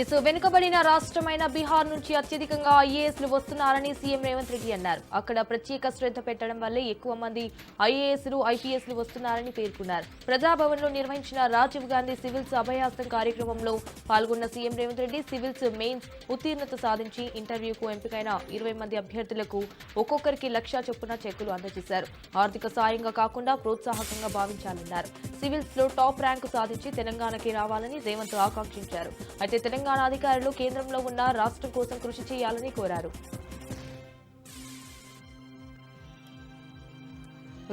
ఇసు వెనుకబడిన రాష్ట్రమైన బీహార్ నుంచి అత్యధికంగా ఐఏఎస్లు వస్తున్నారని సీఎం రేవంత్ రెడ్డి అన్నారు. అక్కడ ప్రత్యేక శ్రద్ధ పెట్టడం వల్లే ఎక్కువ మంది ఐఏఎస్లు ఐపీఎస్లు వస్తున్నారని పేర్కొన్నారు. ప్రజాభవన్లో నిర్వహించిన రాజీవ్ గాంధీ సివిల్స్ అభయాస్తం కార్యక్రమంలో పాల్గొన్న CM Revanth Reddy civils mains ఉత్తీర్ణత సాధించి ఇంటర్వ్యూకు ఎంపికైన ఇరవై మంది అభ్యర్థులకు ఒక్కొక్కరికి లక్ష చొప్పున చెక్కులు అందజేశారు. ఆర్థిక సాయంగా కాకుండా ప్రోత్సాహకంగా భావించాలన్నారు. సివిల్స్లో టాప్ ర్యాంకు సాధించి తెలంగాణకి రావాలని రేవంత్ ఆకాంక్షించారు. అయితే తెలంగాణ తెలంగాణ అధికారులు కేంద్రంలో ఉన్న రాష్ట్రం కోసం కృషి చేయాలని కోరారు.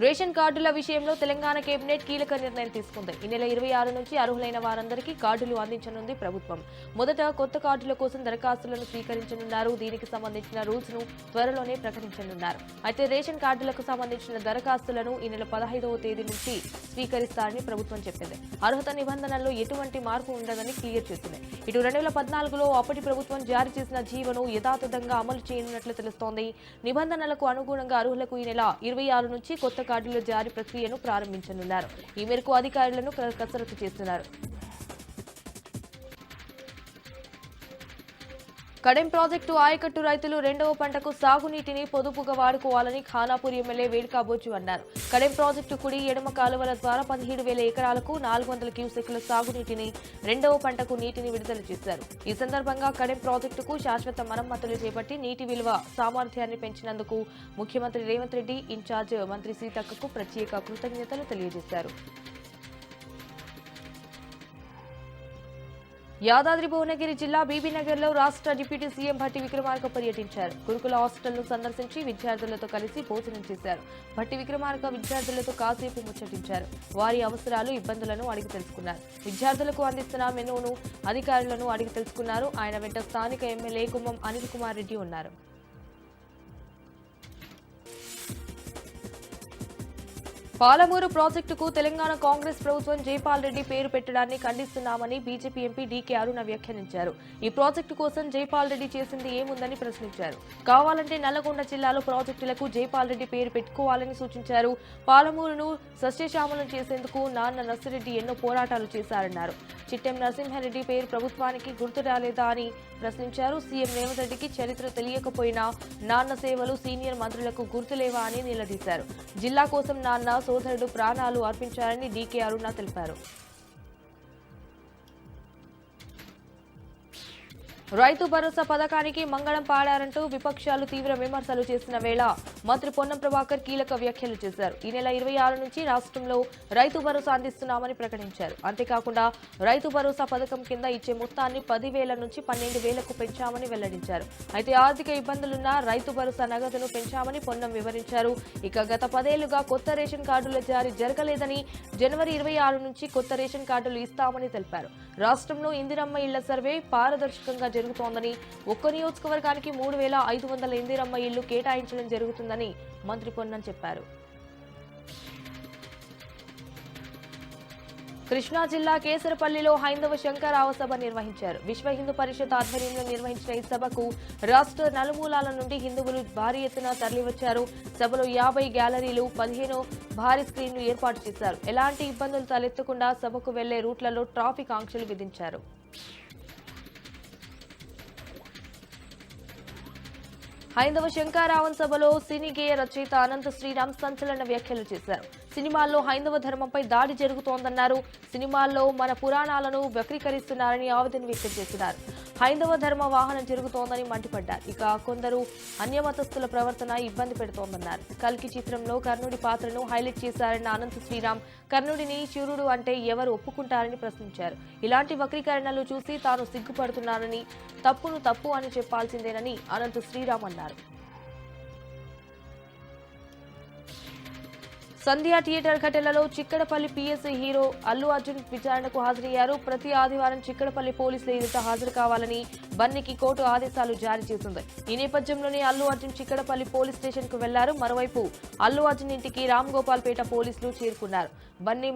రేషన్ కార్డుల విషయంలో తెలంగాణ కేబినెట్ కీలక నిర్ణయం తీసుకుంది. ఈ నెల ఇరవై ఆరు నుంచి అర్హులైన వారందరికీ కార్డులు అందించనుంది ప్రభుత్వం. మొదట కొత్త కార్డుల కోసం దరఖాస్తులను స్వీకరించనున్నారు. దీనికి సంబంధించిన రూల్స్ను త్వరలోనే ప్రకటించనున్నారు. అయితే రేషన్ కార్డులకు సంబంధించిన దరఖాస్తులను ఈ నెల పదహైదవ తేదీ నుంచి స్వీకరిస్తారని ప్రభుత్వం చెప్పింది. అర్హత నిబంధనల్లో ఎటువంటి మార్పు ఉండదని క్లియర్ చేసింది. ఇటు రెండు వేల పద్నాలుగులో అప్పటి ప్రభుత్వం జారీ చేసిన జీవను యథాతథంగా అమలు చేయనున్నట్లు తెలుస్తోంది. నిబంధనలకు అనుగుణంగా అర్హులకు ఈ నెల ఇరవై ఆరు నుంచి కొత్త కార్డుల జారీ ప్రక్రియను ప్రారంభించనున్నారు. ఈ మేరకు అధికారులను కసరత్తు చేస్తున్నారు. కడెం ప్రాజెక్టు ఆయకట్టు రైతులు రెండవ పంటకు సాగునీటిని పొదుపుగా వాడుకోవాలని ఖానాపూర్ ఎమ్మెల్యే వేడుకాబోజు అన్నారు. కడెం ప్రాజెక్టు కుడి ఎడమ కాలువల ద్వారా పదిహేడు వేల ఎకరాలకు నాలుగు వందల క్యూసెక్ల సాగునీటిని రెండవ పంటకు నీటిని విడుదల చేశారు. ఈ సందర్భంగా కడెం ప్రాజెక్టుకు శాశ్వత మరమ్మతులు చేపట్టి నీటి విలువ సామర్థ్యాన్ని పెంచినందుకు ముఖ్యమంత్రి రేవంత్ రెడ్డి ఇన్ఛార్జ్ మంత్రి సీతక్కకు ప్రత్యేక కృతజ్ఞతలు తెలియజేశారు. యాదాద్రి భువనగిరి జిల్లా బీబీనగర్లో రాష్ట్ర డిప్యూటీ సీఎం భట్టి విక్రమార్క పర్యటించారు. గురుకుల హాస్టల్ను సందర్శించి విద్యార్థులతో కలిసి భోజనం చేశారు. భట్టి విక్రమార్క విద్యార్థులతో కాసేపు ముచ్చటించారు. వారి అవసరాలు ఇబ్బందులను అడిగి తెలుసుకున్నారు. విద్యార్థులకు అందిస్తున్న మెనూను అధికారులను అడిగి తెలుసుకున్నారు. ఆయన వెంట స్థానిక ఎమ్మెల్యే కుమ్మం అనిల్ కుమార్ రెడ్డి ఉన్నారు. పాలమూరు ప్రాజెక్టుకు తెలంగాణ కాంగ్రెస్ ప్రభుత్వం జైపాల్ రెడ్డి పేరు పెట్టడాన్ని ఖండిస్తున్నామని బీజేపీ ఎంపీ డీకే అరుణ వ్యాఖ్యానించారు. ఈ ప్రాజెక్టు కోసం జైపాల్ రెడ్డి చేసింది ఏముందని ప్రశ్నించారు. కావాలంటే నల్లగొండ జిల్లాలో ప్రాజెక్టులకు జైపాల్ రెడ్డి పేరు పెట్టుకోవాలని సూచించారు. పాలమూరును సస్యశ్యామలం చేసేందుకు నాన్న నర్సిరెడ్డి ఎన్నో పోరాటాలు చేశారన్నారు. చిట్టెం నరసింహారెడ్డి పేరు ప్రభుత్వానికి గుర్తు రాలేదా అని ప్రశ్నించారు. సీఎం రేవంత్ రెడ్డికి చరిత్ర తెలియకపోయినా నాన్న సేవలు సీనియర్ మంత్రులకు గుర్తులేవా అని నిలదీశారు. జిల్లా కోసం నాన్న సోదరుడు ప్రాణాలు అర్పించారని డీకే అరుణ తెలిపారు. రైతు భరోసా పథకానికి మంగళం పాడారంటూ విపక్షాలు తీవ్ర విమర్శలు చేసిన వేళ మంత్రి పొన్నం ప్రభాకర్ కీలక వ్యాఖ్యలు చేశారు. ఈ నెల ఇరవై ఆరు నుంచి రాష్ట్రంలో రైతు భరోసా అందిస్తున్నామని ప్రకటించారు. అంతేకాకుండా రైతు భరోసా పథకం కింద ఇచ్చే మొత్తాన్ని పదివేల నుంచి పన్నెండు వేలకు పెంచామని వెల్లడించారు. అయితే ఆర్థిక ఇబ్బందులున్న రైతు భరోసా నగదును పెంచామని పొన్నం వివరించారు. ఇక గత పదేళ్ళుగా కొత్త రేషన్ కార్డుల జారీ జరగలేదని జనవరి ఇరవై ఆరు నుంచి కొత్త రేషన్ కార్డులు ఇస్తామని తెలిపారు. రాష్ట్రంలో ఇందిరమ్మ ఇళ్ళ సర్వే పారదర్శకంగా జరుగుతోందని. ఒక్క నియోజకవర్గానికి మూడు వేల ఐదు వందల ఇందిరమ్మ ఇళ్ళు కేటాయించడం జరుగుతుందని మంత్రి పొన్నం చెప్పారు. కృష్ణా జిల్లా కేసరపల్లిలో హైందవ శంకరావ సభ నిర్వహించారు. విశ్వ హిందూ పరిషత్ ఆధ్వర్యంలో నిర్వహించిన ఈ సభకు రాష్ట్ర నలుమూలాల నుండి హిందువులు భారీ ఎత్తున తరలివచ్చారు. సభలో యాభై గ్యాలరీలు పదిహేను భారీ స్క్రీన్లు ఏర్పాటు చేశారు. ఎలాంటి ఇబ్బందులు తలెత్తకుండా సభకు వెళ్ళే రూట్లలో ట్రాఫిక్ ఆంక్షలు విధించారు. హైందవ శంకారావన్ సభలో సినీ గేయ రచయిత అనంత శ్రీరామ్ సంచలన వ్యాఖ్యలు చేశారు. సినిమాల్లో హైందవ ధర్మంపై దాడి జరుగుతోందన్నారు. సినిమాల్లో మన పురాణాలను వక్రీకరిస్తున్నారని ఆవేదన వ్యక్తం చేస్తున్నారు. హైందవ ధర్మ వాహనం జరుగుతోందని మండిపడ్డారు. ఇక కొందరు అన్యమతస్థుల ప్రవర్తన ఇబ్బంది పెడుతోందన్నారు. కల్కి చిత్రంలో కర్ణుడి పాత్రను హైలైట్ చేశారన్న అనంత శ్రీరామ్ కర్ణుడిని శూరుడు అంటే ఎవరు ఒప్పుకుంటారని ప్రశ్నించారు. ఇలాంటి వక్రీకరణలు చూసి తాను సిగ్గుపడుతున్నానని తప్పును తప్పు అని చెప్పాల్సిందేనని అనంత శ్రీరామ్ అన్నారు. సంధ్యా థియేటర్ ఘటనలో చిక్కడపల్లి పీఎస్ఐ హీరో అల్లు అర్జున్ విచారణకు హాజరయ్యారు. ప్రతి ఆదివారం చిక్కడపల్లి పోలీసుల ఎదుట హాజరు కావాలని బన్నీకి కోర్టు ఆదేశాలు జారీ చేసింది. ఈ నేపథ్యంలోనే అల్లు అర్జున్ చిక్కడపల్లి పోలీస్ స్టేషన్కు వెళ్ళారు. మరోవైపు అల్లు అర్జున్ ఇంటికి రామ్ గోపాల్పేట పోలీసులు చేరుకున్నారు. బన్నీ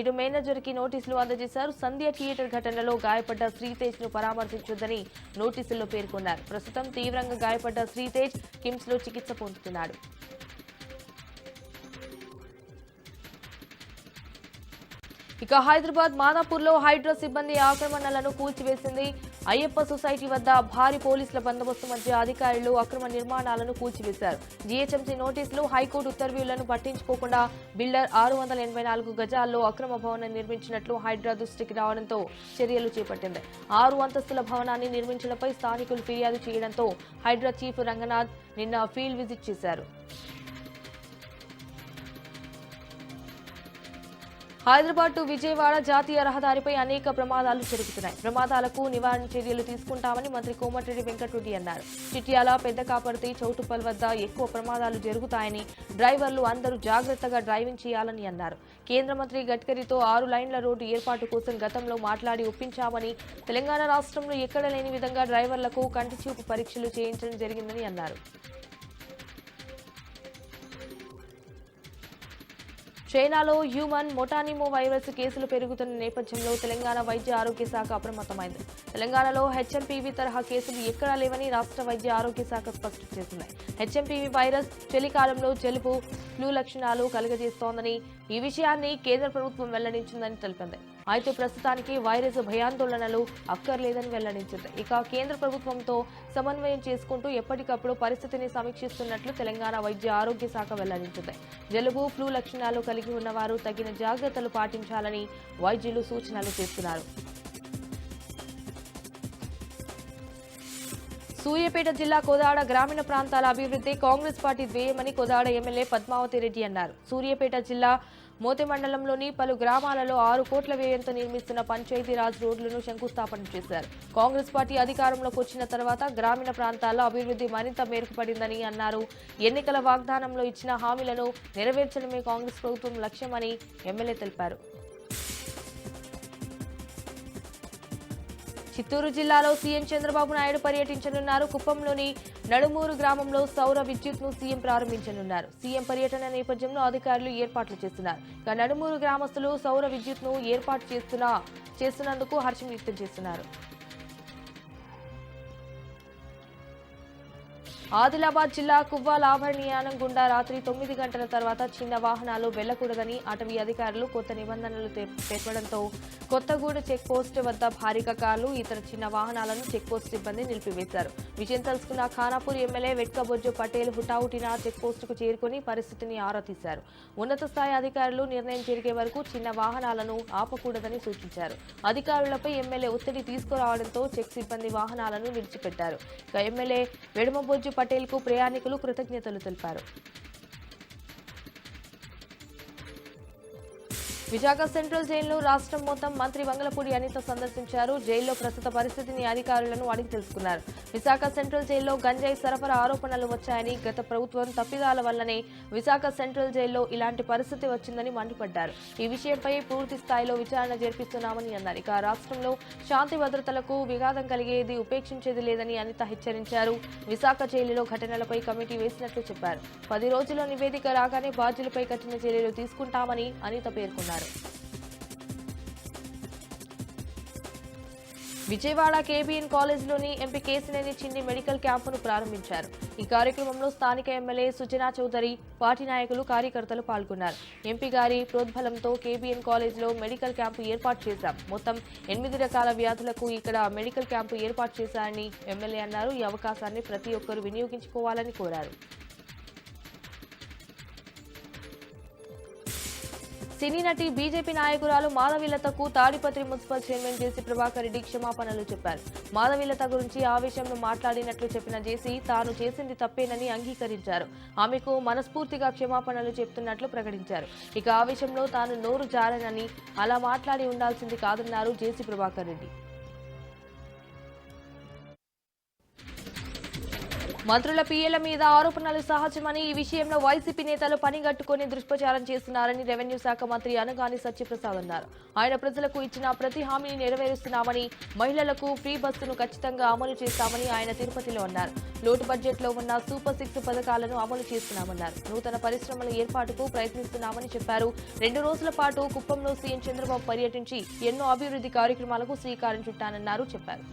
ఇటు మేనేజర్కి నోటీసులు అందజేశారు. సంధ్య థియేటర్ ఘటనలో గాయపడ్డ శ్రీతేజ్ను పరామర్శించొద్దని నోటీసుల్లో పేర్కొన్నారు. ప్రస్తుతం తీవ్రంగా గాయపడ్డ శ్రీతేజ్ కిమ్స్లో చికిత్స పొందుతున్నాడు. ఇక హైదరాబాద్ మాదాపూర్లో హైడ్రా సిబ్బంది ఆక్రమణలను కూల్చివేసింది. అయ్యప్ప సొసైటీ వద్ద భారీ పోలీసుల బందోబస్తు మధ్య అధికారులు అక్రమ నిర్మాణాలను కూల్చివేశారు. జీహెచ్ఎంసీ నోటీసులు హైకోర్టు ఉత్తర్వులను పట్టించుకోకుండా బిల్డర్ ఆరు వందల ఎనభై నాలుగు గజాల్లో అక్రమ భవనం నిర్మించినట్లు హైడ్రా దృష్టికి రావడంతో చర్యలు చేపట్టింది. ఆరు అంతస్తుల భవనాన్ని నిర్మించడంపై స్థానికులు ఫిర్యాదు చేయడంతో హైడ్రా చీఫ్ రంగనాథ్ నిన్న ఫీల్డ్ విజిట్ చేశారు. హైదరాబాద్ టు విజయవాడ జాతీయ రహదారిపై అనేక ప్రమాదాలు జరుగుతున్నాయి. ప్రమాదాలకు నివారణ చర్యలు తీసుకుంటామని మంత్రి కోమటిరెడ్డి వెంకటరెడ్డి అన్నారు. చిట్యాల పెద్ద కాపర్తి చౌటుపల్ వద్ద ఎక్కువ ప్రమాదాలు జరుగుతాయని డ్రైవర్లు అందరూ జాగ్రత్తగా డ్రైవింగ్ చేయాలని అన్నారు. కేంద్ర మంత్రి గడ్కరీతో ఆరు లైన్ల రోడ్డు ఏర్పాటు కోసం గతంలో మాట్లాడి ఒప్పించామని తెలంగాణ రాష్ట్రంలో ఎక్కడ లేని విధంగా డ్రైవర్లకు కంటిచూపు పరీక్షలు చేయించడం జరిగిందని అన్నారు. చైనాలో హ్యూమన్ మొటానిమో వైరస్ కేసులు పెరుగుతున్న నేపథ్యంలో తెలంగాణ వైద్య ఆరోగ్య శాఖ అప్రమత్తమైంది. తెలంగాణలో హెచ్ఎంపీవీ తరహా కేసులు ఎక్కడా లేవని రాష్ట్ర వైద్య ఆరోగ్య శాఖ స్పష్టం చేసింది. హెచ్ఎంపీవీ వైరస్ చలికాలంలో జలుబు ఫ్లూ లక్షణాలు కలుగజేస్తోందని ఈ విషయాన్ని కేంద్ర ప్రభుత్వం వెల్లడించిందని తెలిపింది. అయితే ప్రస్తుతానికి వైరస్ భయాందోళనలు అక్కర్లేదని వెల్లడించింది. ఇక కేంద్ర ప్రభుత్వంతో సమన్వయం చేసుకుంటూ ఎప్పటికప్పుడు పరిస్థితిని సమీక్షిస్తున్నట్లు తెలంగాణ వైద్య ఆరోగ్య శాఖ వెల్లడించింది. జలుబు ఫ్లూ లక్షణాలు కలిగి ఉన్నవారు తగిన జాగ్రత్తలు పాటించాలని వైద్యులు సూచనలు చేస్తున్నారు. సూర్యాపేట జిల్లా కోదాడ గ్రామీణ ప్రాంతాల అభివృద్ధి కాంగ్రెస్ పార్టీ ధ్యేయమని కోదాడ ఎమ్మెల్యే పద్మావతి రెడ్డి అన్నారు. సూర్యాపేట జిల్లా మోతే మండలంలోని పలు గ్రామాలలో ఆరు కోట్ల వ్యయంతో నిర్మిస్తున్న పంచాయతీరాజ్ రోడ్లను శంకుస్థాపన చేశారు. కాంగ్రెస్ పార్టీ అధికారంలోకి వచ్చిన తర్వాత గ్రామీణ ప్రాంతాల్లో అభివృద్ధి మరింత మేరుపడిందని అన్నారు. ఎన్నికల వాగ్దానంలో ఇచ్చిన హామీలను నెరవేర్చడమే కాంగ్రెస్ ప్రభుత్వం లక్ష్యమని ఎమ్మెల్యే తెలిపారు. చిత్తూరు జిల్లాలో సీఎం చంద్రబాబు నాయుడు పర్యటించనున్నారు. కుప్పంలోని నడుమూరు గ్రామంలో సౌర విద్యుత్ను సీఎం ప్రారంభించనున్నారు. సీఎం పర్యటన నేపథ్యంలో అధికారులు ఏర్పాట్లు చేస్తున్నారు. ఇక నడుమూరు గ్రామస్తులు సౌర విద్యుత్ను ఏర్పాటు చేస్తున్న చేస్తున్నందుకు హర్షం వ్యక్తం చేస్తున్నారు. ఆదిలాబాద్ జిల్లా కువ్వాల ఆభరణీయానం గుండా రాత్రి తొమ్మిది గంటల తర్వాత చిన్న వాహనాలు వెళ్ళకూడదని అటవీ అధికారులు కొత్త నిబంధనలు తె- పేర్కొనడంతో కొత్తగూడ చెక్ పోస్ట్ వద్ద భారీగా కార్లు ఇతర చిన్న వాహనాలను చెక్ పోస్ట్ సిబ్బంది నిలిపివేశారు. విజయం తెలుసుకున్న ఖానాపూర్ ఎమ్మెల్యే వెట్కబొజ్జు పటేల్ హుటాహుటిన చెక్పోస్టుకు చేరుకుని పరిస్థితిని ఆరా తీశారు. ఉన్నత స్థాయి అధికారులు నిర్ణయం జరిగే వరకు చిన్న వాహనాలను ఆపకూడదని సూచించారు. అధికారులపై ఎమ్మెల్యే ఒత్తిడి తీసుకురావడంతో చెక్ సిబ్బంది వాహనాలను విడిచిపెట్టారు ఎమ్మెల్యే వెడమబొజ్జు పటేల్కు ప్రయాణికులు కృతజ్ఞతలు తెలిపారు. విశాఖ సెంట్రల్ జైల్లో రాష్ట్రం మొత్తం మంత్రి వంగలపూడి అనిత సందర్శించారు. జైల్లో ప్రస్తుత పరిస్థితిని అధికారులను అడిగి తెలుసుకున్నారు. విశాఖ సెంట్రల్ జైల్లో గంజాయి సరఫరా ఆరోపణలు వచ్చాయని గత ప్రభుత్వం తప్పిదాల వల్లనే విశాఖ సెంట్రల్ జైల్లో ఇలాంటి పరిస్థితి వచ్చిందని మండిపడ్డారు. ఈ విషయంపై పూర్తి స్థాయిలో విచారణ జరిపిస్తున్నామని అన్నారు. ఇక రాష్ట్రంలో శాంతి భద్రతలకు విఘాతం కలిగేది ఉపేక్షించేది లేదని అనిత హెచ్చరించారు. విశాఖ జైలులో ఘటనలపై కమిటీ వేసినట్లు చెప్పారు. పది రోజుల నివేదిక రాగానే బాధ్యులపై కఠిన చర్యలు తీసుకుంటామని అనిత పేర్కొన్నారు. విజయవాడ కేబీఎన్ కాలేజీలోని ఎంపీ కేసినేని చిన్ని మెడికల్ క్యాంపును ప్రారంభించారు. ఈ కార్యక్రమంలో స్థానిక ఎమ్మెల్యే సుజనా చౌదరి పార్టీ నాయకులు కార్యకర్తలు పాల్గొన్నారు. ఎంపీ గారి ప్రోద్బలంతో కేబీఎన్ కాలేజీలో మెడికల్ క్యాంపు ఏర్పాటు చేశాం. మొత్తం ఎనిమిది రకాల వ్యాధులకు ఇక్కడ మెడికల్ క్యాంపు ఏర్పాటు చేశారని ఎమ్మెల్యే అన్నారు. ఈ అవకాశాన్ని ప్రతి ఒక్కరూ వినియోగించుకోవాలని కోరారు. సినీ నటి బీజేపీ నాయకురాలు మాధవీలతకు Tadipatri municipal chairman JC Prabhakar Reddy క్షమాపణలు చెప్పారు. మాధవీలత గురించి ఆవేశంలో మాట్లాడినట్లు చెప్పిన జేసీ తాను చేసింది తప్పేనని అంగీకరించారు. ఆమెకు మనస్ఫూర్తిగా క్షమాపణలు చెప్తున్నట్లు ప్రకటించారు. ఇక ఆవేశంలో తాను నోరు జారనని అలా మాట్లాడి ఉండాల్సింది కాదన్నారు జేసీ ప్రభాకర్ రెడ్డి. మంత్రుల పీఏల మీద ఆరోపణలు సహజమని ఈ విషయంలో వైసీపీ నేతలు పనిగట్టుకుని దుష్ప్రచారం చేస్తున్నారని రెవెన్యూ శాఖ మంత్రి అనగాని సత్యప్రసాద్ అన్నారు. ఆయన ప్రజలకు ఇచ్చిన ప్రతి హామీని నెరవేరుస్తున్నామని మహిళలకు ఫ్రీ బస్సును ఖచ్చితంగా అమలు చేస్తామని ఆయన తిరుపతిలో అన్నారు. లోటు బడ్జెట్లో ఉన్న సూపర్ సిక్స్ పథకాలను అమలు చేస్తున్నామన్నారు. నూతన పరిశ్రమల ఏర్పాటుకు ప్రయత్నిస్తున్నామని చెప్పారు. రెండు రోజుల పాటు కుప్పంలో సీఎం చంద్రబాబు పర్యటించి ఎన్నో అభివృద్ధి కార్యక్రమాలకు శ్రీకారం చుట్టానన్నారు చెప్పారు.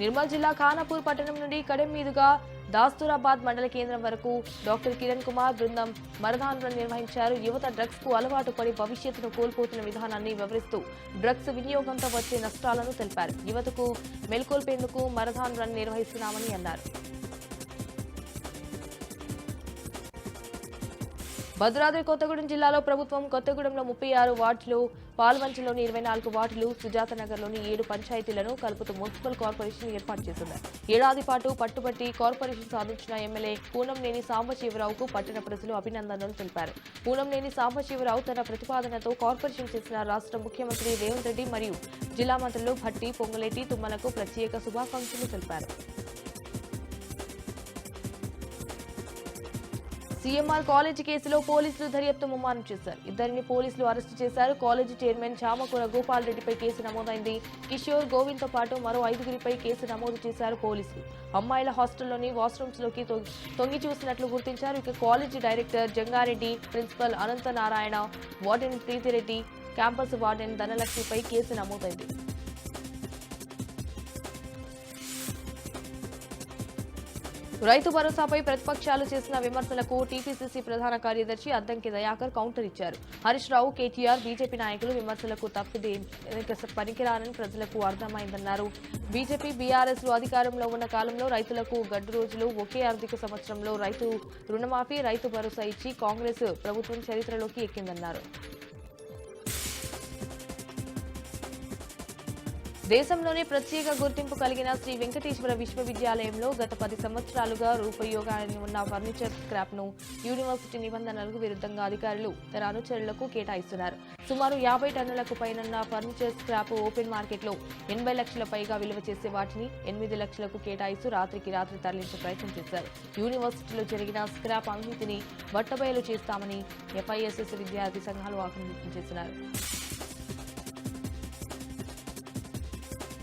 నిర్మల్ జిల్లా ఖానాపూర్ పట్టణం నుండి కడెం మీదుగా దాస్తూరాబాద్ మండల కేంద్రం వరకు డాక్టర్ కిరణ్ కుమార్ బృందం మరథాన్ నిర్వహించారు. యువత డ్రగ్స్కు అలవాటు పడి భవిష్యత్తును కోల్పోతున్న విధానాన్ని వివరిస్తూ డ్రగ్స్ వినియోగంతో వచ్చే నష్టాలను తెలిపారు. యువతకు మెల్కొల్పేందుకు మరథాన్ రన్ నిర్వహిస్తున్నామని అన్నారు. భద్రాద్రి కొత్తగూడెం జిల్లాలో ప్రభుత్వం కొత్తగూడెంలో ముప్పై ఆరు వార్డులు పాల్వంచలోని ఇరవై నాలుగు వార్డులు సుజాత నగర్లోని ఏడు పంచాయతీలను కలుపుతూ మున్సిపల్ కార్పొరేషన్ ఏర్పాటు చేసింది ఏడాది పాటు పట్టుబట్టి కార్పొరేషన్ సాధించిన ఎమ్మెల్యే పూనంనేని సాంబశివరావుకు పట్టణ ప్రజలు అభినందనలు తెలిపారు. పూనంనేని సాంబశివరావు తన ప్రతిపాదనతో కార్పొరేషన్ చేసిన రాష్ట్ర ముఖ్యమంత్రి రేవంత్ రెడ్డి మరియు జిల్లా మంత్రులు భట్టి పొంగులేటి తుమ్మలకు ప్రత్యేక శుభాకాంక్షలు తెలిపారు. సీఎంఆర్ కాలేజీ కేసులో పోలీసులు దర్యాప్తు ముమ్మారం చేశారు. ఇద్దరిని పోలీసులు అరెస్టు చేశారు. కాలేజీ చైర్మన్ చామకూర గోపాల్ రెడ్డిపై కేసు నమోదైంది. కిషోర్ గోవింద్తో పాటు మరో ఐదుగురిపై కేసు నమోదు చేశారు పోలీసులు. అమ్మాయిల హాస్టల్లోని వాష్రూమ్స్లోకి తొంగి చూసినట్లు గుర్తించారు. ఇక college director Jangareddy principal Anantha Narayana warden Preethireddy campus warden ధనలక్ష్మిపై case నమోదైంది. రైతు భరోసాపై ప్రతిపక్షాలు చేసిన విమర్శలకు టీపీసీసీ ప్రధాన కార్యదర్శి అద్దంకి దయాకర్ కౌంటర్ ఇచ్చారు. హరీష్ రావు కేటీఆర్ బీజేపీ నాయకులు విమర్శలకు తప్పిది పనికిరానని ప్రజలకు అర్థమైందన్నారు. బీజేపీ బీఆర్ఎస్లు అధికారంలో ఉన్న కాలంలో రైతులకు గడ్డు రోజులు ఒకే ఆర్థిక సంవత్సరంలో రైతు రుణమాఫీ రైతు భరోసా ఇచ్చి కాంగ్రెస్ ప్రభుత్వం చరిత్రలోకి ఎక్కిందన్నారు. దేశంలోనే ప్రత్యేక గుర్తింపు కలిగిన శ్రీ వెంకటేశ్వర విశ్వవిద్యాలయంలో గత పది సంవత్సరాలుగా రూపయోగాన్ని ఉన్న ఫర్నిచర్ స్క్రాప్ను యూనివర్సిటీ నిబంధనలకు విరుద్ధంగా అధికారులు తన అనుచరులకు కేటాయిస్తున్నారు. సుమారు యాభై టన్నులకు పైనన్న ఫర్నిచర్ స్క్రాప్ ఓపెన్ మార్కెట్లో ఎనభై లక్షల పైగా విలువ చేసే వాటిని ఎనిమిది లక్షలకు కేటాయిస్తూ రాత్రికి రాత్రి తరలించే ప్రయత్నం చేశారు. యూనివర్సిటీలో జరిగిన స్క్రాప్ అవినీతిని బట్టబయలు చేస్తామని ఎఫ్ఐఎస్ఎస్ విద్యార్థి సంఘాలు ఆగ్రహం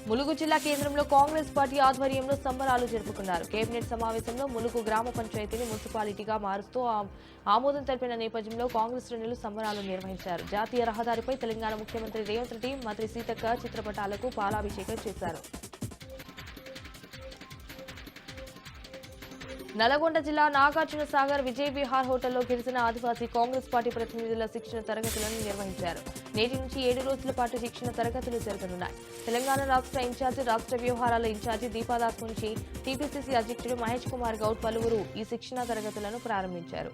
ములుగు జిల్లా కేంద్రంలో కాంగ్రెస్ పార్టీ ఆధ్వర్యంలో సంబరాలు జరుపుకున్నారు. కేబినెట్ సమావేశంలో ములుగు గ్రామ పంచాయతీని మున్సిపాలిటీగా మారుస్తూ ఆ- ఆమోదం తెలిపిన నేపథ్యంలో కాంగ్రెస్ శ్రేణులు సంబరాలు నిర్వహించారు. జాతీయ రహదారిపై తెలంగాణ ముఖ్యమంత్రి రేవంత్ రెడ్డి మంత్రి సీతక్క చిత్రపటాలకు పాలాభిషేకం చేశారు. నల్గొండ జిల్లా నాగార్జున సాగర్ విజయ్ విహార్ హోటల్లో గిరిజన ఆదివాసీ కాంగ్రెస్ పార్టీ ప్రతినిధుల శిక్షణ తరగతులను నిర్వహించారు. నేటి నుంచి ఏడు రోజుల పాటు శిక్షణ తరగతులు జరగనున్నాయి. తెలంగాణ రాష్ట్ర ఇన్ఛార్జి రాష్ట్ర వ్యవహారాల ఇన్ఛార్జి దీపాదాస్ నుంచి టీపీసీసీ అధ్యక్షుడు మహేష్ కుమార్ గౌడ్ పలువురు ఈ శిక్షణ తరగతులను ప్రారంభించారు.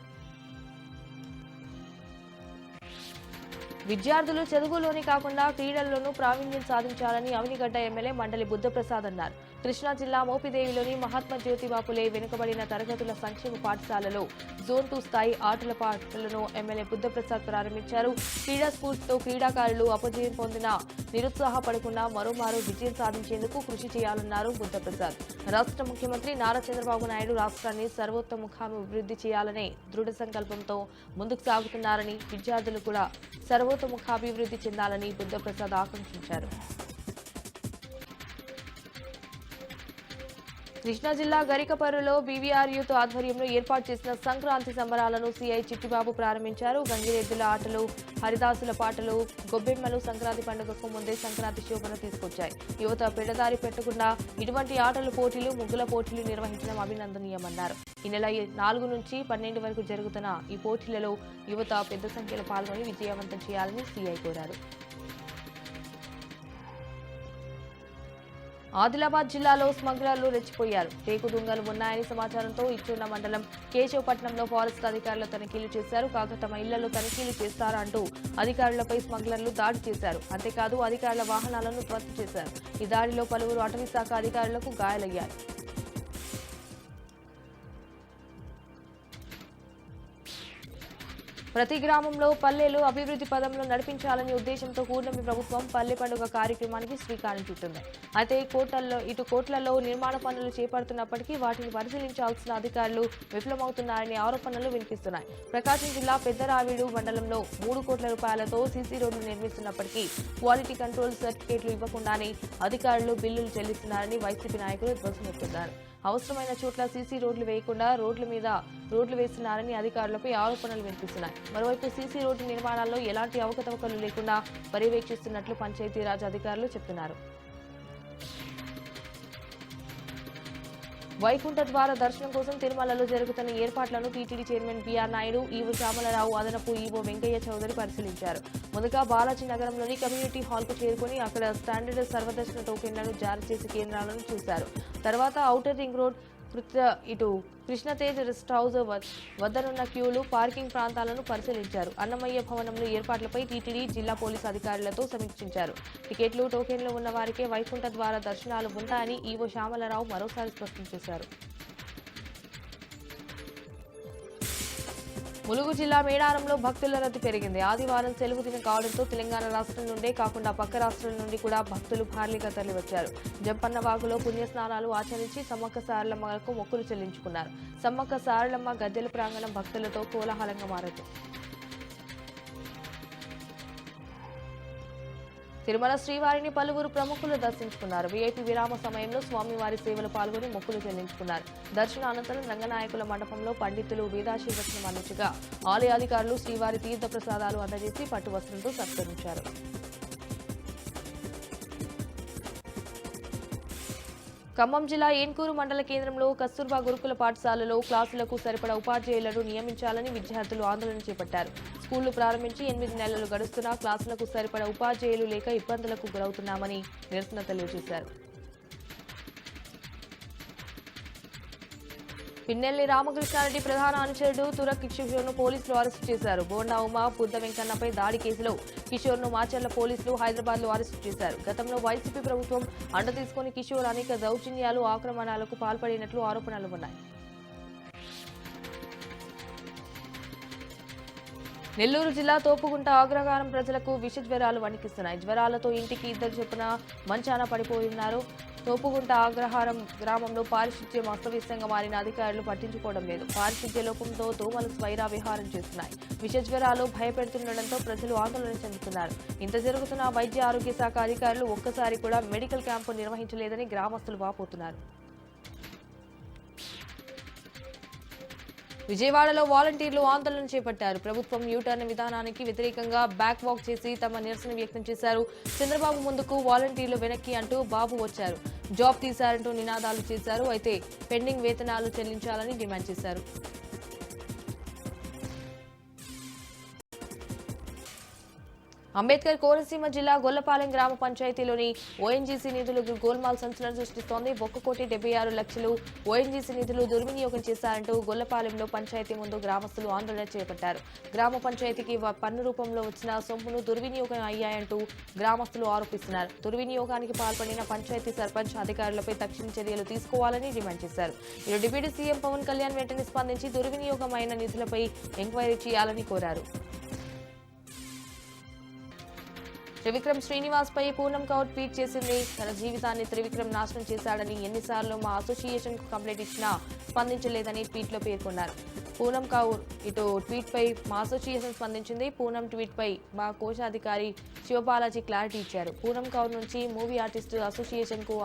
విద్యార్థులు చదువులోనే కాకుండా క్రీడల్లోనూ ప్రావీణ్యం సాధించాలని అవినిగడ్డ ఎమ్మెల్యే మండలి బుద్ధప్రసాద్ అన్నారు. కృష్ణా జిల్లా మోపిదేవిలోని మహాత్మా జ్యోతిబాపులే వెనుకబడిన తరగతుల సంక్షేమ పాఠశాలలో జోన్ టూ స్థాయి ఆటల పాటలను ఎమ్మెల్యే బుద్ధప్రసాద్ ప్రారంభించారు. క్రీడా స్ఫూర్తితో క్రీడాకారులు అపజయం పొందిన నిరుత్సాహపడకుండా మరోమారు విజయం సాధించేందుకు కృషి చేయాలన్నారు బుద్ధప్రసాద్. రాష్ట్ర ముఖ్యమంత్రి నారా చంద్రబాబు నాయుడు రాష్ట్రాన్ని సర్వోత్తముఖాభివృద్ధి చేయాలనే దృఢ సంకల్పంతో ముందుకు సాగుతున్నారని విద్యార్థులు కూడా సర్వోత్తముఖాభివృద్ధి చెందాలని బుద్ధప్రసాద్ ఆకాంక్షించారు. కృష్ణా జిల్లా గరికపర్రులో బీవీఆర్యూతో ఆధ్వర్యంలో ఏర్పాటు చేసిన సంక్రాంతి సంబరాలను సీఐ చిట్టిబాబు ప్రారంభించారు. గంగిరెద్దుల ఆటలు హరిదాసుల పాటలు గొబ్బెమ్మలు సంక్రాంతి పండుగకు ముందే సంక్రాంతి శోభను తీసుకొచ్చాయి. యువత పెడదారి పెట్టకుండా ఇటువంటి ఆటల పోటీలు ముగ్గుల పోటీలు నిర్వహించడం అభినందనీయమన్నారు. ఈ నెల నాలుగు నుంచి పన్నెండు వరకు జరుగుతున్న ఈ పోటీలలో యువత పెద్ద సంఖ్యలో పాల్గొని విజయవంతం చేయాలని సీఐ కోరారు. ఆదిలాబాద్ జిల్లాలో స్మగ్లర్లు రెచ్చిపోయారు. టేకు దుంగలు ఉన్నాయని సమాచారంతో ఇచ్చున్న మండలం కేశవపట్నంలో ఫారెస్ట్ అధికారులు తనిఖీలు చేశారు. కాగా తమ ఇళ్ళలో తనిఖీలు చేస్తారంటూ అధికారులపై స్మగ్లర్లు దాడి చేశారు. అంతేకాదు అధికారుల వాహనాలను ధ్వంసం చేశారు. ఈ దాడిలో పలువురు అటవీ శాఖ అధికారులకు గాయాలయ్యారు. ప్రతి గ్రామంలో పల్లెలు అభివృద్ధి పదంలో నడిపించాలనే ఉద్దేశంతో కూటమి ప్రభుత్వం పల్లె పండుగ కార్యక్రమానికి శ్రీకారం చుట్టింది. అయితే కోట్లలో ఇటు కోట్లలో నిర్మాణ పనులు చేపడుతున్నప్పటికీ వాటిని పరిశీలించాల్సిన అధికారులు విఫలమవుతున్నారనే ఆరోపణలు వినిపిస్తున్నాయి. ప్రకాశం జిల్లా పెద్దరావిడు మండలంలో మూడు కోట్ల రూపాయలతో సీసీ రోడ్లు నిర్మిస్తున్నప్పటికీ క్వాలిటీ కంట్రోల్ సర్టిఫికేట్లు ఇవ్వకుండానే అధికారులు బిల్లులు చెల్లిస్తున్నారని వైసీపీ నాయకులు ధ్వసమెత్తున్నారు అవసరమైన చోట్ల సీసీ రోడ్లు వేయకుండా రోడ్ల మీద రోడ్లు వేస్తున్నారని అధికారులపై ఆరోపణలు వినిపిస్తున్నాయి. మరోవైపు సీసీ రోడ్డు నిర్మాణాల్లో ఎలాంటి అవకతవకలు లేకుండా పర్యవేక్షిస్తున్నట్లు పంచాయతీరాజ్ అధికారులు చెప్తున్నారు. వైకుంఠ ద్వార దర్శనం కోసం తిరుమలలో జరుగుతున్న ఏర్పాట్లను TTD chairman BR Naidu EO Syamalarao అదనపు ఈవో వెంకయ్య చౌదరి పరిశీలించారు. ముందుగా బాలాజీ నగరంలోని కమ్యూనిటీ హాల్కు చేరుకుని అక్కడ స్టాండర్డ్ సర్వదర్శన టోకెన్లను జారీ చేసే కేంద్రాలను చూశారు. తర్వాత ఔటర్ రింగ్ రోడ్ కృత ఇటు కృష్ణతేజ్ రెస్ట్ హౌస్ వద్దనున్న క్యూలు పార్కింగ్ ప్రాంతాలను పరిశీలించారు. అన్నమయ్య భవనంలో ఏర్పాట్లపై టీటీడీ జిల్లా పోలీసు అధికారులతో సమీక్షించారు. టికెట్లు టోకెన్లు ఉన్న వారికే వైకుంఠ ద్వారా దర్శనాలు ఉంటాయని ఈవో శ్యామలరావు మరోసారి స్పష్టం చేశారు. ములుగు జిల్లా మేడారంలో భక్తుల రద్దీ పెరిగింది. ఆదివారం సెలవు దినం కావడంతో తెలంగాణ రాష్ట్రం నుండే కాకుండా పక్క రాష్ట్రాల నుండి కూడా భక్తులు భారీగా తరలివచ్చారు. జంపన్న వాగులో పుణ్యస్నానాలు ఆచరించి సమ్మక్క సారలమ్మలకు మొక్కులు చెల్లించుకున్నారు. సమ్మక్క సారలమ్మ గద్దెల ప్రాంగణం భక్తులతో కోలాహలంగా మారింది. తిరుమల శ్రీవారిని పలువురు ప్రముఖులు దర్శించుకున్నారు. వీఐపీ విరామ సమయంలో స్వామివారి సేవలు పాల్గొని మొక్కులు చెల్లించుకున్నారు. దర్శన అనంతరం రంగనాయకుల మండపంలో పండితులు వేదాశీర్వచనం అందించగా ఆలయ అధికారులు శ్రీవారి తీర్థ ప్రసాదాలు అందజేసి పట్టు వస్త్రంతో సత్కరించారు. ఖమ్మం జిల్లా ఏన్కూరు మండల కేంద్రంలో కస్తూర్బా గురుకుల పాఠశాలలో క్లాసులకు సరిపడా ఉపాధ్యాయులను నియమించాలని విద్యార్థులు ఆందోళన చేపట్టారు. స్కూళ్ళు ప్రారంభించి ఎనిమిది నెలలు గడుస్తున్నా క్లాసులకు సరిపడా ఉపాధ్యాయులు లేక ఇబ్బందులకు గురవుతున్నామని నిరసన తెలియజేశారు. పిన్నెల్లి రామకృష్ణారెడ్డి ప్రధాన అనుచరుడు తురక్ కిషోర్ను పోలీసులు అరెస్టు చేశారు. బోండా ఉమా బుద్ధ వెంకన్నపై దాడి కేసులో కిషోర్ను మాచర్ల పోలీసులు హైదరాబాద్లో అరెస్టు చేశారు. గతంలో వైసీపీ ప్రభుత్వం అండ తీసుకుని కిషోర్ అనేక దౌర్జన్యాలు ఆక్రమణాలకు పాల్పడినట్లు ఆరోపణలు ఉన్నాయి. నెల్లూరు జిల్లా తోపుగుంట ఆగ్రహారం ప్రజలకు విష జ్వరాలు వణికిస్తున్నాయి. జ్వరాలతో ఇంటికి ఇద్దరు చొప్పున మంచాన పడిపోయిన్నారు తోపుగుంట ఆగ్రహారం గ్రామంలో పారిశుద్ధ్యం అస్తవ్యస్తంగా మారిన అధికారులు పట్టించుకోవడం లేదు. పారిశుద్ధ్య లోపంతో దోమలు స్వైరా విహారం చేస్తున్నాయి. విష జ్వరాలు భయపెడుతుండటంతో ప్రజలు ఆందోళన చెందుతున్నారు. ఇంత జరుగుతున్న వైద్య ఆరోగ్య శాఖ అధికారులు ఒక్కసారి కూడా మెడికల్ క్యాంపు నిర్వహించలేదని గ్రామస్తులు వాపోతున్నారు. విజయవాడలో వాలంటీర్లు ఆందోళన చేపట్టారు. ప్రభుత్వం యూటర్న్ విధానానికి వ్యతిరేకంగా బ్యాక్ వాక్ చేసి తమ నిరసన వ్యక్తం చేశారు. చంద్రబాబు ముందుకు వాలంటీర్లు వెనక్కి అంటూ బాబు వచ్చారు. జాబ్ తీశారంటూ నినాదాలు చేశారు. అయితే పెండింగ్ వేతనాలు చెల్లించాలని డిమాండ్ చేశారు. అంబేద్కర్ కోనసీమ జిల్లా గొల్లపాలెం గ్రామ పంచాయతీలోని ఓఎన్జీసీ నిధులు గోల్మాల్ సంచలనం సృష్టిస్తోంది. ఒక్క కోటి డెబ్బై ఆరు లక్షలు ఓఎన్జీసీ నిధులు దుర్వినియోగం చేశారంటూ గొల్లపాలెంలో పంచాయతీ ముందు గ్రామస్తులు ఆందోళన చేపట్టారు. గ్రామ పంచాయతీకి పన్ను రూపంలో వచ్చిన సొమ్మును దుర్వినియోగం అయ్యాయంటూ గ్రామస్తులు ఆరోపిస్తున్నారు. దుర్వినియోగానికి పాల్పడిన పంచాయతీ సర్పంచ్ అధికారులపై తక్షణ చర్యలు తీసుకోవాలని డిమాండ్ చేశారు. ఇరు డిప్యూటీ సీఎం పవన్ కళ్యాణ్ వెంటనే స్పందించి దుర్వినియోగమైన నిధులపై ఎంక్వైరీ చేయాలని కోరారు. త్రివిక్రమ్ శ్రీనివాస్పై పూనం కౌర్ ట్వీట్ చేసింది. తన జీవితాన్ని త్రివిక్రమ్ నాశనం చేశాడని ఎన్నిసార్లు మా అసోసియేషన్ కంప్లైంట్ ఇచ్చినా స్పందించలేదని ట్వీట్లో పేర్కొన్నారు. పూనం కౌర్ ఇటు ట్వీట్పై మా అసోసియేషన్ స్పందించింది. పూనం ట్వీట్పై మా కోశాధికారి శివబాలాజీ క్లారిటీ ఇచ్చారు. పూనం కౌర్ నుంచి మూవీ ఆర్టిస్టు అసోసియేషన్కు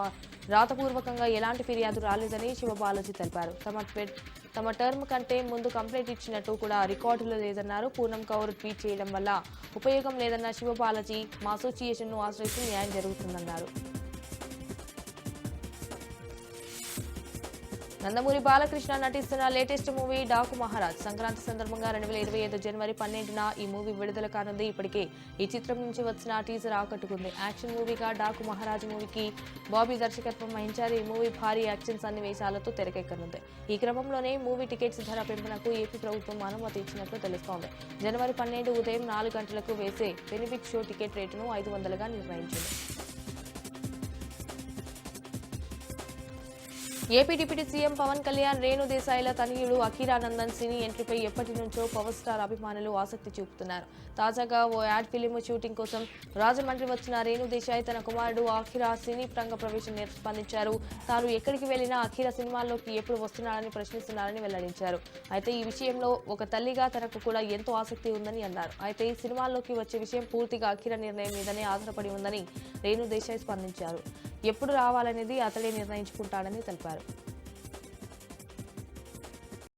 రాతపూర్వకంగా ఎలాంటి ఫిర్యాదు రాలేదని శివబాలాజీ తెలిపారు. తమ ట్వీట్ తమ టర్మ్ కంటే ముందు కంప్లైంట్ ఇచ్చినట్టు కూడా రికార్డులు లేదన్నారు. పూనం కౌర్ ట్వీట్ చేయడం వల్ల ఉపయోగం లేదన్న శివపాలజీ మా అసోసియేషన్ను ఆశ్రయిస్తూ న్యాయం జరుగుతుందన్నారు. నందమూరి బాలకృష్ణ నటిస్తున్న లేటెస్ట్ మూవీ డాకు మహారాజ్. సంక్రాంతి సందర్భంగా రెండు వేల ఇరవై ఐదు జనవరి పన్నెండున ఈ మూవీ విడుదల కానుంది. ఇప్పటికే ఈ చిత్రం నుంచి వచ్చిన టీజర్ ఆకట్టుకుంది. యాక్షన్ మూవీగా డాకు మహారాజ్ మూవీకి బాబీ దర్శకత్వం వహించారు. ఈ మూవీ భారీ యాక్షన్ సన్నివేశాలతో తెరకెక్కనుంది. ఈ క్రమంలోనే మూవీ టికెట్స్ ధర పెంపునకు ఏపీ ప్రభుత్వం అనుమతి ఇచ్చినట్లు తెలుస్తోంది. జనవరి పన్నెండు ఉదయం నాలుగు గంటలకు వేసే బెనిఫిట్ షో టికెట్ రేటును ఐదు వందలుగా నిర్ణయించింది. AP deputy CM Pawan Kalyan Renu దేశాయిల తనయుడు అఖీరానందన్ సినీ ఎంట్రీపై ఎప్పటి నుంచో పవర్ స్టార్ అభిమానులు ఆసక్తి చూపుతున్నారు. తాజాగా ఓ యాడ్ ఫిలిం షూటింగ్ కోసం రాజమండ్రి వచ్చిన రేణు దేశాయ్ తన కుమారుడు అఖిరా సినీ రంగ ప్రవేశం స్పందించారు తాను ఎక్కడికి వెళ్ళినా అఖిరా సినిమాల్లోకి ఎప్పుడు వస్తున్నాడని ప్రశ్నిస్తున్నారని వెల్లడించారు. అయితే ఈ విషయంలో ఒక తల్లిగా తనకు కూడా ఎంతో ఆసక్తి ఉందని అన్నారు. అయితే ఈ సినిమాల్లోకి వచ్చే విషయం పూర్తిగా అఖిర నిర్ణయం మీదనే ఆధారపడి ఉందని రేణు దేశాయ్ స్పందించారు. ఎప్పుడు రావాలనేది అతడే నిర్ణయించుకుంటాడని తెలిపారు.